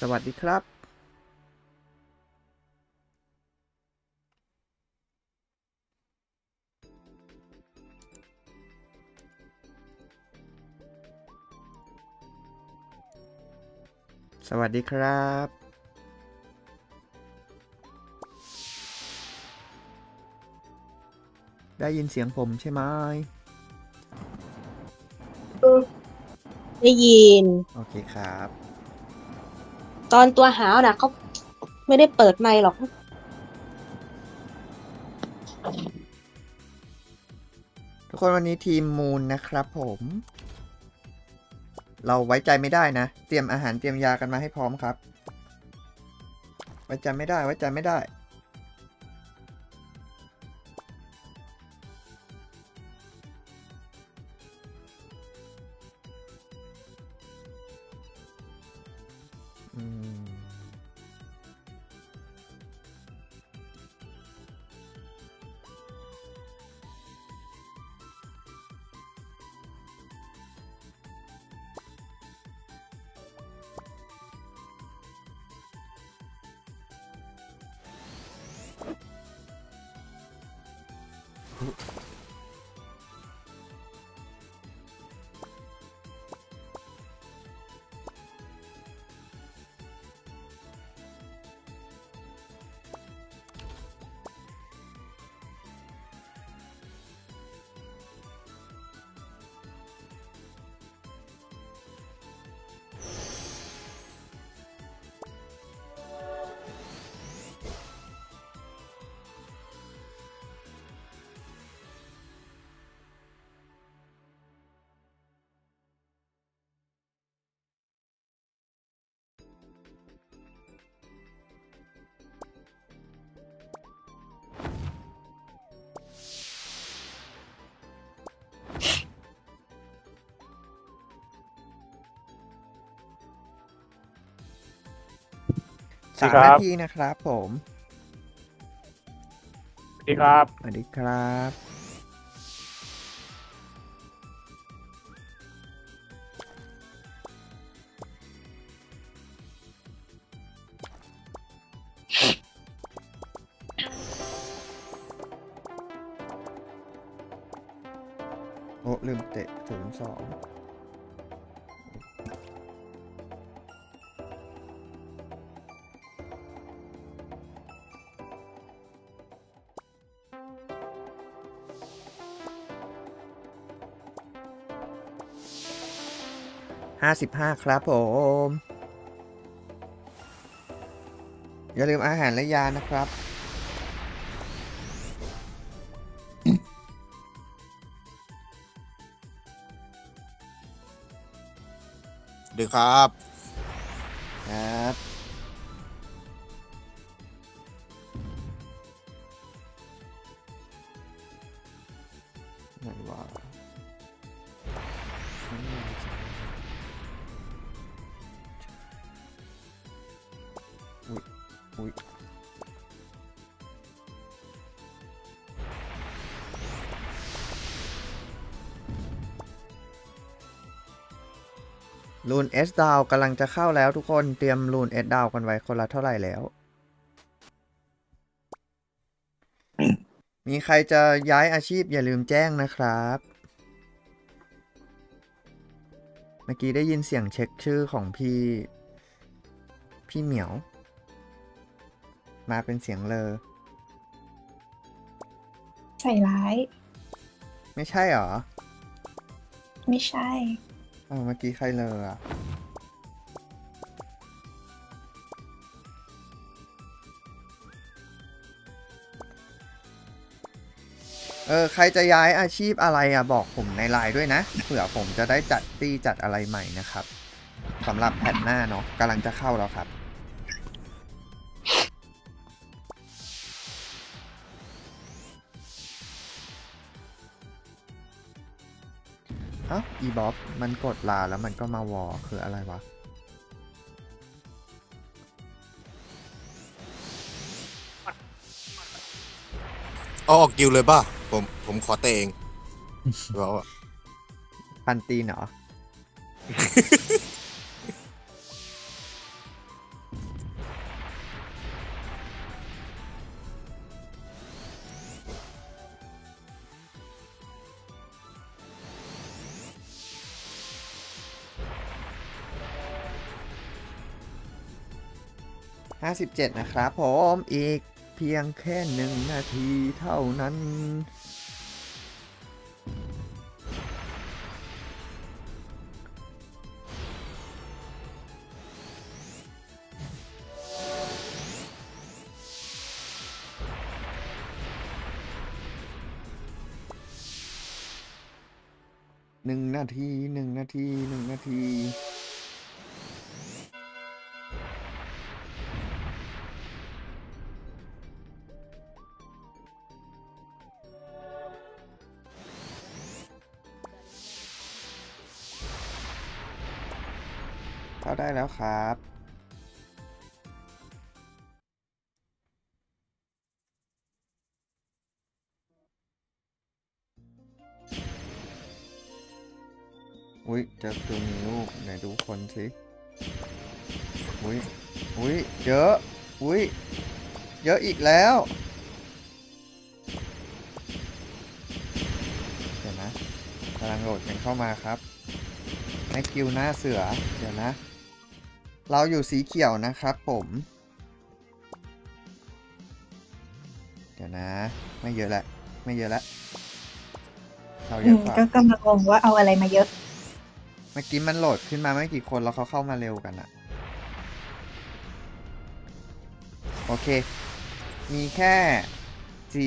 สวัสดีครับสวัสดีครับ ได้ยินเสียงผมใช่ไหม ได้ยิน โอเคครับ ตอนตัวหาวนะเขาไม่ได้เปิดไมค์หรอก ทุกคนวันนี้ทีมมูลนะครับผม เราไว้ใจไม่ได้นะ เตรียมอาหารเตรียมยากันมาให้พร้อมครับ ไว้ใจไม่ได้ไว้ใจไม่ได้ อืมสวั สามสดีครับนาทีนะครับผมสวัสดีครับสวัสดีครับโอ้ลืมเตะศูนย์สอง ห้าสิบห้าครับผม อย่าลืมอาหารและยานะครับ ดีครับครับ ลูนเอสดาวกำลังจะเข้าแล้วทุกคนเตรียมลูนเอสดาวกันไว้คนละเท่าไหร่แล้ว มีใครจะย้ายอาชีพอย่าลืมแจ้งนะครับ เมื่อกี้ได้ยินเสียงเช็คชื่อของพี่ พี่เหมียว มาเป็นเสียงเลอใส่ร้าย ไม่ใช่เหรอ ไม่ใช่ อ้าวเมื่อกี้ใครเลออะเออใครจะย้ายอาชีพอะไรอะบอกผมในไลน์ด้วยนะเผื่อผมจะได้จัดตีจัดอะไรใหม่นะครับสำหรับแผ่นหน้าเนาะกำลังจะเข้าแล้วครับ อ้าอีบ๊อบมันกดลาแล้วมันก็มาวอคืออะไรวะ เอาออกกิวเลยป่ะ ผมผมขอเตะเอง บอกว่า ปันตีนเหรอ 57 นะครับผมอีกเพียงแค่หนึ่งนาทีเท่านั้น หนึ่งนาทีหนึ่งนาทีหนึ่งนาทีาได้แล้วครับ อุ้ยเจอตัวมีลูกไหนดูคนสิอุ้ยอุ้ยเยอะอุ้ยเยอะอีกแล้วเดี๋ยวนะกำลังโหลดกันเข้ามาครับในคิวหน้าเสือ เดี๋ยวนะ เราอยู่สีเขียวนะครับผม เดี๋ยวนะ ไม่เยอะละไม่เยอะละเราเยอือะมกว่าก็กำลังงงว่าเอาอะไรมาเยอะ เมื่อกี้มันโหลดขึ้นมาไม่กี่คนแล้วเขาเข้ามาเร็วกันอะโอเค มีแค่สี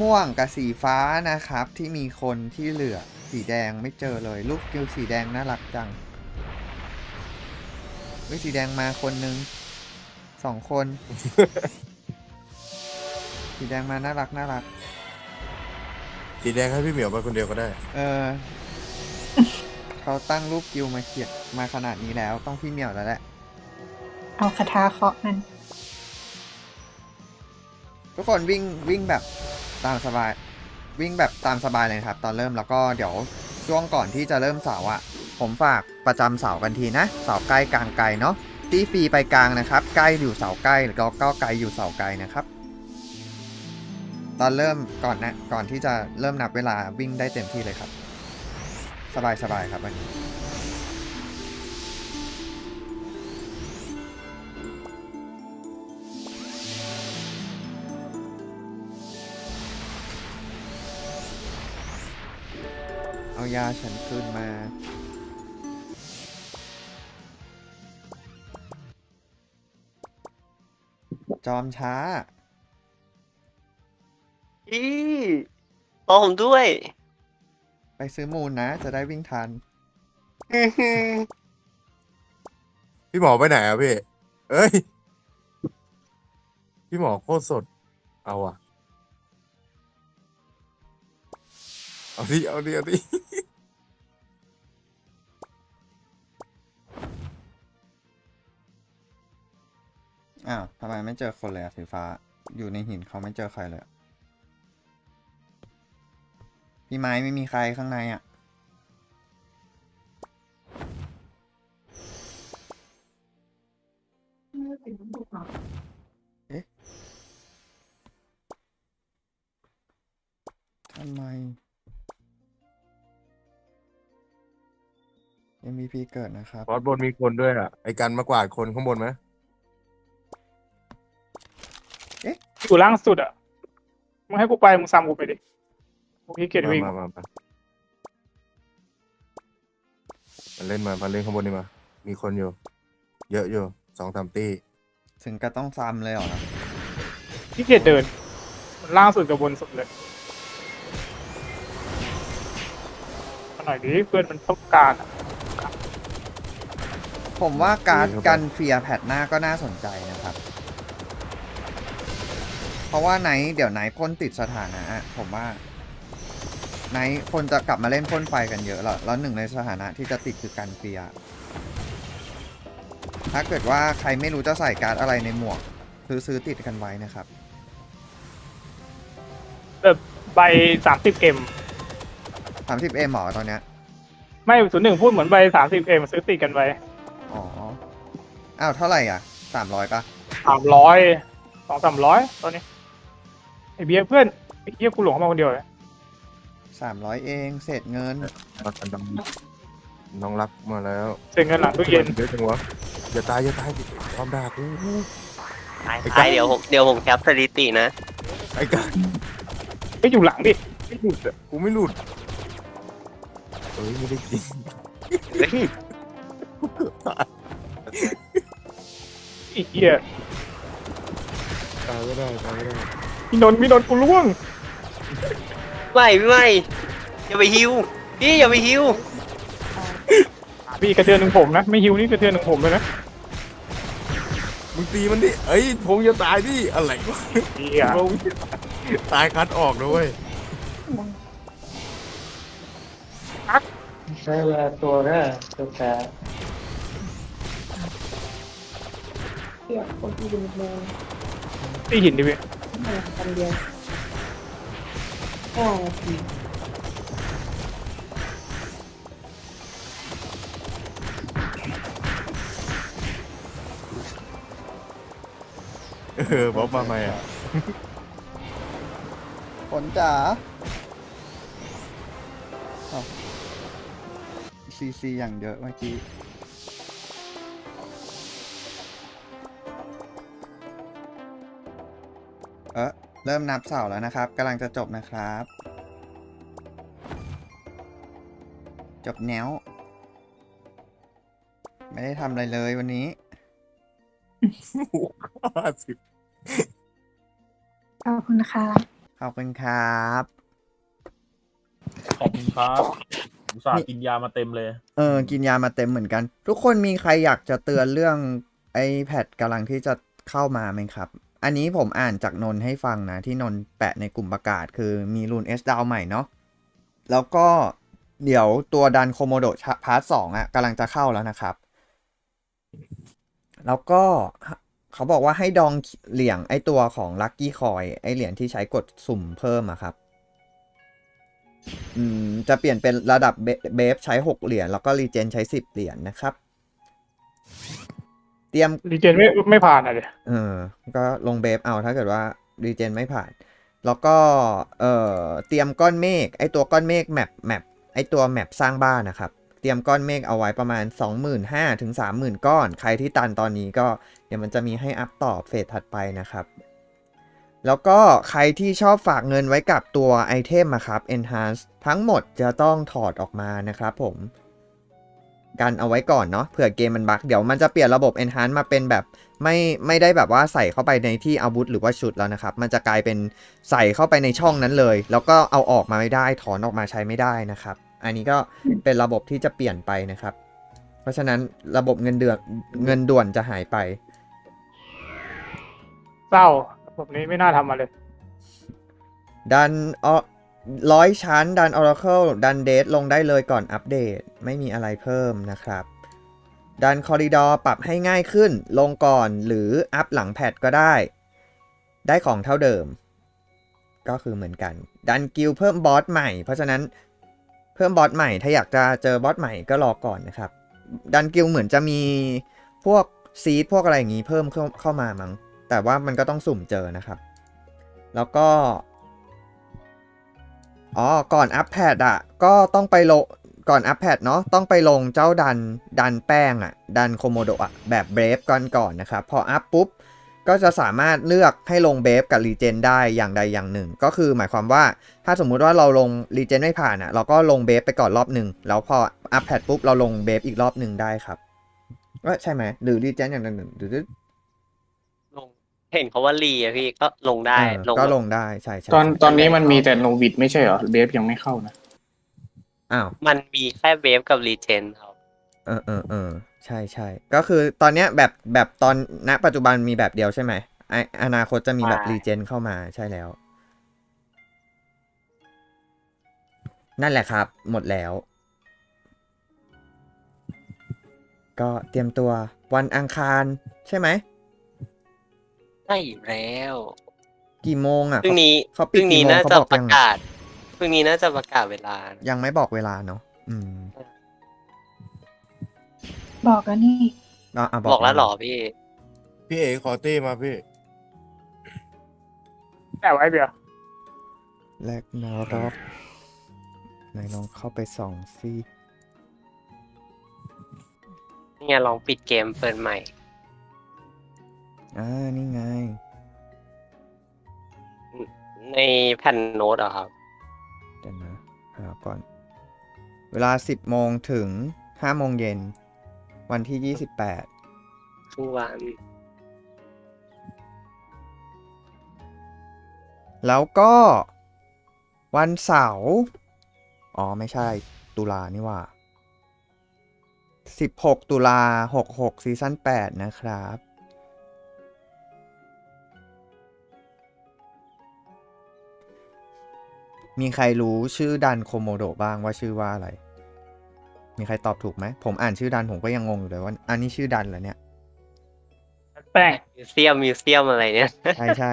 ม่วงกับสีฟ้านะครับ ที่มีคนที่เหลือสีแดงไม่เจอเลย ลูกกิวสีแดงน่ารักจังเฮ้ยสีแดงมาคนนึงสองคน สีแดงมาน่ารักน่ารัก สีแดงให้พี่เหมียวไปคนเดียวก็ได้ เออ เขาตั้งรูปกิวมาเขียนมาขนาดนี้แล้วต้องพี่เหมียวแล้วแหละ เอาคาถาเคาะมันทุกคนวิ่งวิ่งแบบตามสบาย วิ่งแบบตามสบายเลยครับ ตอนเริ่มแล้วก็เดี๋ยวช่วงก่อนที่จะเริ่มเสาอะ ผมฝากประจำเสากันทีนะเสาใกล้กลางไกลเนาะตีฟรีไปกลางนะครับใกล้อยู่เสาใกล้แล้วก็ก็ไกลอยู่เสาไกลนะครับ ตอนเริ่มก่อนนะก่อนที่จะเริ่มนับเวลาวิ่งได้เต็มที่เลยครับ สบายสบายครับวันนี้เอายาฉันคืนมา จอมช้า พี่รอผมด้วย ไปซื้อมูลนะ จะได้วิ่งทัน พี่หมอไปไหนอะพี่ เอ้ย พี่หมอโคตรสด เอาอะ เอาดิเอาดิเอาดิ อ้าวทำไมไม่เจอคนเลยอะสีฟ้า อยู่ในหินเขาไม่เจอใครเลยอะพี่ไม้ไม่มีใครข้างในอะเอ๊ะทำไม MVP เกิดนะครับ บอสบนมีคนด้วยอะ ไอกันมากวาดคนข้างบนไหม อยู่ล่างสุดอะมึงให้กูไปมึงซ้ำกูไปดิกูขี้เกียจวิ่งมามามามาเล่นมามาเล่นข้างบนนี่มา มีคนอยู่ เยอะอยู่สองสามตีถึงก็ต้องซ้ำเลยเหรอครับขี้เกียจเดินมันล่างสุดกับบนสุดเลยมาหน่อยดิเพื่อนมันต้องการอะผมว่าการ์ดกันเฟียร์แพทหน้าก็น่าสนใจนะครับ เพราะว่าไนท์เดี๋ยวไนท์พ่นติดสถานะอะผมว่าไนท์คนจะกลับมาเล่นพ่นไฟกันเยอะแล้วแล้วหนึ่งในสถานะที่จะติดคือกันเฟียร์ถ้าเกิดว่าใครไม่รู้จะใส่การ์ดอะไรในหมวกซื้อซื้อติดกันไว้นะครับแบบใบสามสิบเอ็ม30 m หมอตอนเนี้ยไม่ศูนย์หนึ่งพูดเหมือนใบสามสิบเอ็มซื้อติดกันไว้อ๋ออ้าวเท่าไหร่อะ300ปะสามร้อยสองสามร้อยตอนนี้ไอ เบียร์เพื่อนไอเบียร์กูหลงเข้ามาคนเดียวเลย300เองเศษเงินรักกันน้องน้องรักมาแล้วเสียเงินหลังตู้เย็นเยอะจังวะอย่าตายอย่าตายความด่ากูตายตายเดี๋ยวผมเดี๋ยวผมแคปสถิตินะไอ้กันไม่อยู่หลังดิไม่หยุดอะกูไม่หลุดเอ้ยไม่ได้กินเฮ้ยกูเกือบตายไอ้เหี้ยตายไม่ได้ตายไม่ได้ พี่นนท์พี่นนท์กูล่วงไม่ไม่อย่าไปฮิวพี่อย่าไปฮิวพี่กระเทือนหนึ่งผมนะ ไม่ฮิวนี่กระเทือนหนึ่งผมเลยนะมึงตีมันดิเอ้ยพงจะตายดิอะไรวะเหี้ยพงตายคัดออกนะเว้ยใช้เวลาตัวแรกตัวแพ้เทียบคนที่ดูแลตีหินดิพี่ พลังกันเดียวห้านาทีเออบอกมาใหมอะฝนจ๋าซีซีอย่างเยอะเมื่อกี้ เออเริ่มนับเสาแล้วนะครับกำลังจะจบนะครับ จบแนว ไม่ได้ทำอะไรเลยวันนี้ห้าสิบขอบคุณค่ะขอบคุณครับ ขอบคุณครับอุตส่าห์กินยามาเต็มเลย เออ กินยามาเต็มเหมือนกัน ทุกคนมีใครอยากจะเตือนเรื่อง iPad กำลังที่จะเข้ามาไหมครับ อันนี้ผมอ่านจากนนให้ฟังนะ ที่นนแปะในกลุ่มประกาศ คือมีรูน S ดาวใหม่เนาะแล้วก็เดี๋ยวตัวดันโคโมโดพาร์ทสองอะกำลังจะเข้าแล้วนะครับ แล้วก็เขาบอกว่าให้ดองเหรียญไอตัวของ Lucky Coin ไอเหรียญที่ใช้กดสุ่มเพิ่มอะครับ อืม จะเปลี่ยนเป็นระดับเบเบฟใช้ 6 เหรียญแล้วก็รีเจนใช้ 10 เหรียญนะครับ เตรียมรีเจนไม่ไม่ผ่านอะเดี๋ยเออ ก็ลงเบฟเอาถ้าเกิดว่ารีเจนไม่ผ่าน แล้วก็เอ่อเตรียมก้อนเมฆไอตัวก้อนเมฆแมปแมปไอตัวแมปสร้างบ้านนะครับ เตรียมก้อนเมฆเอาไว้ประมาณ 25,000ถึง30,000 ก้อน ใครที่ตันตอนนี้ก็เดี๋ยวมันจะมีให้อัพต่อเฟสถัดไปนะครับ แล้วก็ใครที่ชอบฝากเงินไว้กับตัวไอเทมอะครับ Enhance ทั้งหมดจะต้องถอดออกมานะครับผม กันเอาไว้ก่อนเนาะเผื่อเกมมันบั๊กเดี๋ยวมันจะเปลี่ยนระบบ Enhance มาเป็นแบบไม่ไม่ได้แบบว่าใส่เข้าไปในที่อาวุธหรือว่าชุดแล้วนะครับ มันจะกลายเป็นใส่เข้าไปในช่องนั้นเลย แล้วก็เอาออกมาไม่ได้ถอนออกมาใช้ไม่ได้นะครับ อันนี้ก็เป็นระบบที่จะเปลี่ยนไปนะครับ เพราะฉะนั้นระบบเงินเดือนเงินด่วนจะหายไปเศร้าแบบนี้ไม่น่าทำมาเลยดันอ ร้อยชั้นดัน Oracle ดันเดทลงได้เลยก่อนอัปเดต ไม่มีอะไรเพิ่มนะครับ ดันคอริดอร์ปรับให้ง่ายขึ้นลงก่อนหรืออัพหลังแพทก็ได้ ได้ของเท่าเดิม ก็คือเหมือนกัน ดันกิลเพิ่มบอสใหม่ เพราะฉะนั้นเพิ่มบอสใหม่ ถ้าอยากจะเจอบอสใหม่ก็รอก่อนนะครับ ดันกิลเหมือนจะมีพวกซีดพวกอะไรอย่างนี้เพิ่มเข้าเข้ามามั้งแต่ว่ามันก็ต้องสุ่มเจอนะครับ แล้วก็ อ๋อ ก่อนอัพแพดอะ ก็ต้องไปลงก่อนอัพแพดเนาะ ต้องไปลงเจ้าดัน ดันแป้งอะ ดันโคโมโดอะแบบเบรฟก่อนก่อนนะครับ พออัพปุ๊บ ก็จะสามารถเลือกให้ลงเบฟกับรีเจนได้อย่างใดอย่างหนึ่ง ก็คือหมายความว่า ถ้าสมมุติว่าเราลงรีเจนไม่ผ่านอะ เราก็ลงเบฟไปก่อนรอบหนึ่ง แล้วพออัพแพดปุ๊บ เราลงเบฟอีกรอบหนึ่งได้ครับว่าใช่ไหมหรือรีเจนอย่างใดอย่างหนึ่งหรือลง เห็นเขาว่ารีอะพี่ก็ลงได้เออก็ลงได้ใช่ใช่ตอนตอนนี้มันมีแต่โนวิดไม่ใช่เหรอเบฟยังไม่เข้านะ อ้าว มันมีแค่เวฟกับรีเจนครับเออเออเออใช่ใช่ก็คือตอนเนี้ยแบบแบบตอนณปัจจุบันมีแบบเดียวใช่ไหมไออนาคตจะมีแบบใช่รีเจนเข้ามาใช่แล้ว นั่นแหละครับ หมดแล้ว ก็เตรียมตัววันอังคารใช่ไหม ได้อยู่แล้วกี่โมงอะพรุ่งนี้เขาพปิดรุ่งกี่นี้โมงน่าเขาจะบอกปยัระงกาศพรุ่งนี้น่าจะประกาศเวลานะยังไม่บอกเวลาเนาะอืมบอกแล้วนี่ อะะบอกแล้วเหรอพี่ พี่เอขอตี้มาพี่ แต่ไว้เบียร์แลกนารอกไหนลองเข้าไปส่องซิ นี่ไงลองปิดเกมเปิดใหม่ อ่านี่ไง ในแผ่นโน้ตอะครับ เดี๋ยวนะหาก่อน เวลา10โมงถึง5โมงเย็น วันที่28ครึ่งวัน แล้วก็วันเสาร์ อ๋อ ไม่ใช่ ตุลานี่หว่า 16 ตุลา66ซีซั่น8นะครับ มีใครรู้ชื่อดันโคโมโดบ้างว่าชื่อว่าอะไร มีใครตอบถูกไหม ผมอ่านชื่อดันผมก็ยังงงอยู่เลยว่า อันนี้ชื่อดันเหรอเนี่ย แป้งมิวเซียมมิวเซียมอะไรเนี่ย ใช่ใช่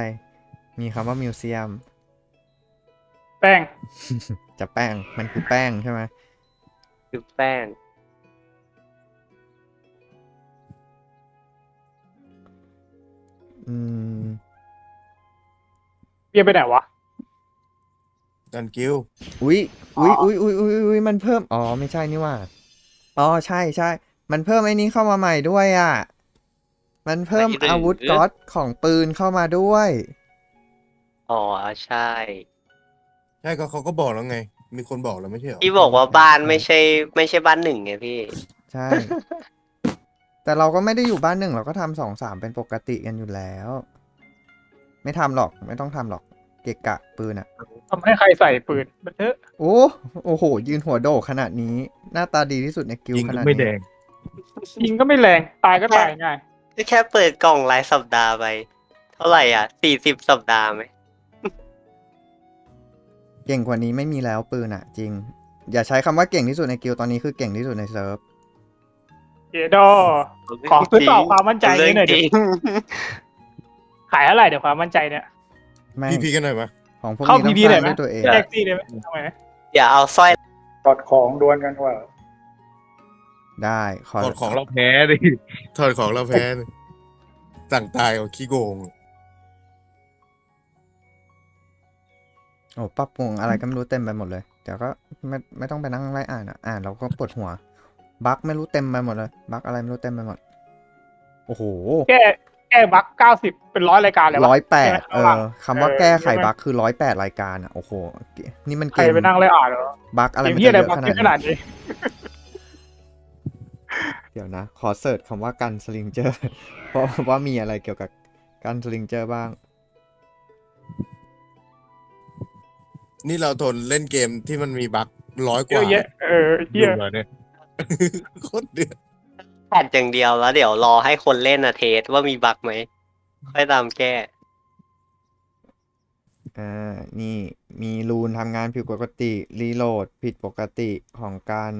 มีคำว่ามิวเซียม แป้ง จะแป้ง มันคือแป้งใช่ไหมคือแป้ง อืม เบียร์ไปไหนวะ ดันกิวอุ้ยอุ้ยอุ้ยอุ้ยอุ้ยอุ้ยมันเพิ่ม อ๋อ ไม่ใช่นี่ว่า อ๋อ ใช่ใช่ มันเพิ่มไอ้นี้เข้ามาใหม่ด้วยอะ มันเพิ่มไม่หรืออาวุธก๊อตของปืนเข้ามาด้วย อ๋อ ใช่ ใช่ก็เขาก็บอกแล้วไง มีคนบอกแล้วไม่ใช่เหรอที่บอกว่าบ้านไม่ใช่ ไม่ใช่บ้านหนึ่งไงพี่ ใช่ แต่เราก็ไม่ได้อยู่บ้านหนึ่งเราก็ทำสองสามเป็นปกติกันอยู่แล้ว ไม่ทำหรอก ไม่ต้องทำหรอก เกะกะปืนอะทำให้ใครใส่ปืนมันเถอะโอ้โอ้โห ยืนหัวโดกขนาดนี้ หน้าตาดีที่สุดในกิลยิงขก็นาดไม่แดนี้งยิงก็ไม่แรงตายก็ตายง่ายก็แค่เปิดกล่องรายสัปดาห์ไป เท่าไหร่อะสี่สิบสัปดาห์ไหมเก่งกว่านี้ไม่มีแล้วปืนอะจริง อย่าใช้คำว่าเก่งที่สุดในกิลตอนนี้คือเก่งที่สุดในเซิร์ฟเจดอ ขอซื้อต่อความมั่นใจเรื่นิดหน่อยจดิริงขายเท่าไหร่เดี๋ยวความมั่นใจเนี่ย แม่งพี่พีกันหน่อยมะของพวกเข้านี้ต้อง PP สหน่ร้าองยไหม ด้วยตัวเองแท็กซี่ได้ไหมทำไมนะอย่าเอาสร้อยถอดของดวลกันว่าได้ขอถอดของเราแพ้ดิถอดของเราแพ้เลยสั่งตายกับขี้โกงโอ้ปรับปรุงอะไรก็ไม่รู้เต็มไปหมดเลยเดี๋ยวก็ไม่ไม่ต้องไปนั่งไล่อ่านอะอ่านเราก็ปวดหัวบั๊กไม่รู้เต็มไปหมดเลยบั๊กอะไรไม่รู้เต็มไปหมด โอ้โห แก้ แก้บั๊กเก้าสิบเป็นร้อยรายการเลยวะร้อยแปดใช่ไหมเอข้างล่างอคำว่าเออแก้ไขใช่ไหมบั๊กคือร้อยแปดรายการอะโอ้โหนี่มันใคเกรมไปนั่งเลยอ่านเหรอบั๊กอะไรเกมมันที่จะอะไรเยอะบั๊กขนาเยดอะขนานี้ดนี้เดี๋ยวนะ ขอเสิร์ชคำว่ากันสลิงเจอร์ เพราะว่ามีอะไรเกี่ยวกับกันสลิงเจอร์บ้าง นี่เราทนเล่นเกมที่มันมีบั๊กร้อยกเยอะว่าแยะเออเฮียดูเลยเนี่ยโคตรเดือด แพทอย่างเดียวแล้ว เดี๋ยวรอให้คนเล่นอะเทสว่ามีบั๊กไหมค่อยตามแก้ อ่า นี่มีรูนทำงานผิดปกติ รีโหลดผิดปกติของการ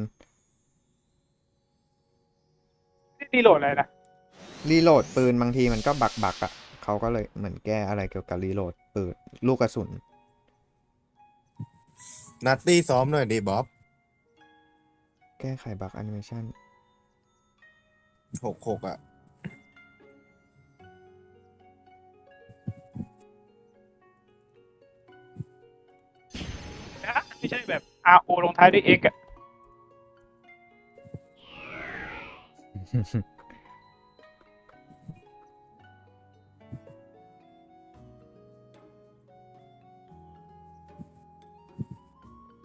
นี่โหลดอะไรนะรีโหลดปืนบางทีมันก็บักบักอะเขาก็เลยเหมือนแก้อะไรเกี่ยวกับรีโหลดปืนลูกกระสุน นัตตี้ซ้อมหน่อยดีบ๊อบ แก้ไขบักแอนิเมชัน หกหกอะนะไม่ใช่แบบ R O ลงท้ายด้วย X อะ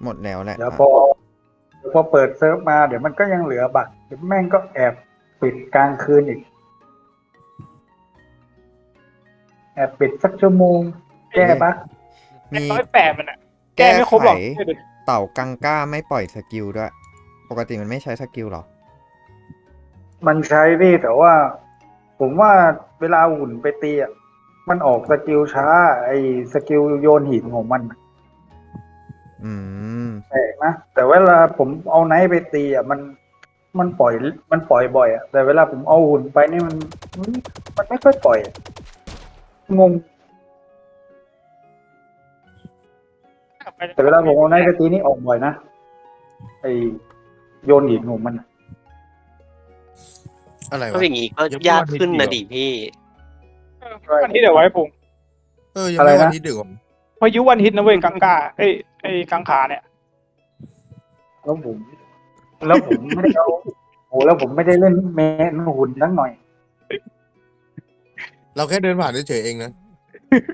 หมดแล้วแหละ เดี๋ยวพอเดี๋ยวพอเปิดเซิร์ฟมา เดี๋ยวมันก็ยังเหลือบัตรเดี๋ยวแม่งก็แอบ ปิดกลางคืนอีก แอบปิดสักชั่วโมง แก้บั๊กไอ้มีร้อยแปดมันอะแก้ไม่ครบหรอกแก้ไขเต่ากังก้าไม่ปล่อยสกิลด้วย ปกติมันไม่ใช้สกิลหรอ มันใช้พี่แต่ว่า ผมว่าเวลาหุ่นไปตีอะมันออกสกิลช้า ไอ้สกิลโยนหินของมัน อืมแปลกนะแต่เวลาผมเอาไนท์ไปตีอะมัน มันปล่อยมันปล่อยบ่อยอะแต่เวลาผมเอาหุ่นไปนี่มันมันมันไม่ค่อยปล่อยอะงงแต่เวลาผมเอาไนท์ไปตีนี่ออกบ่อยนะไอโยนหินของมันอะอะไรก็วะอย่างงี้ก็ยากขึ้นนะดิพี่ วันที่เดี๋ยวไว้ผมเออยังไม่วันที่ดึกอะพายุวันฮิตนะเว้ยกังกาเอ้ยไอ้กังขาเนี่ย แล้วผม แล้วผมไม่ได้เอาโอ้แล้วผมไม่ได้เล่นแมนหุ่นทั้งหน่อย เราแค่เดินผ่านเฉยๆเองนะ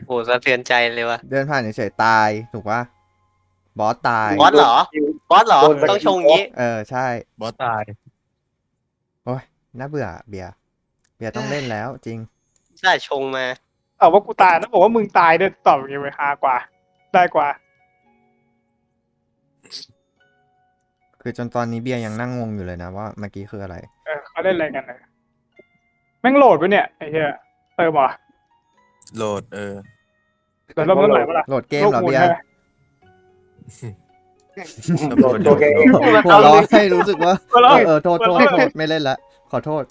โหสะเทือนใจเลยว่ะเดินผ่านเฉยๆตายถูกปะบอสตาย บอสเหรอบอสเหรอ โดนสกิล ต้องชงงี้ เออใช่ บอสตายโอ้ยน่าเบื่อเบียร์เบียร์ต้องเล่นแล้วจริง ใช่ชงมาตอบว่ากูตายแล้วบอกว่ามึงตายด้วยตอบยังไงไปฮากว่า ได้กว่า คือจนตอนนี้เบียร์ยังนั่งงงอยู่เลยนะว่าเมื่อกี้คืออะไร เออเขาเล่นอะไรกันนะแม่งโหลดไปเนี่ยไอ้เหี้ยเติมเหรอโหลดเออเดี๋ยวเริ่มต้นใหม่ปะล่ะโหลดเกมเหรอเบียร์โดนตัวแกเองหัวเร้อให้รู้สึกว่าหัวเอเราะอเออโทษโทษโทษไม่เล่นละ ขอโทษ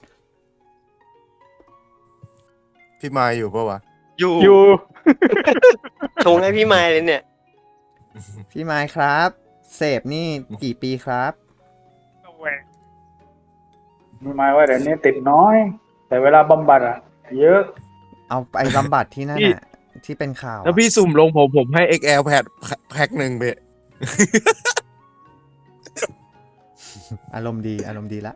พี่มายอยู่ปะวะ อยู่อยู่ชงให้พี่ไม้เลยเนี่ย พี่ไม้ครับ เสพนี่กี่ปีครับแหวกมีหมายว่าเดี๋ยวนี้ติดน้อย แต่เวลาบำบัดอะเยอะ เอาไปบำบัดที่นั่นน่ะที่เป็นข่าวอะแล้วพี่สุ่มลงผมผมให้ XL แพดแพ็คหนึ่งไปอารมณ์ดีอารมณ์ดีละ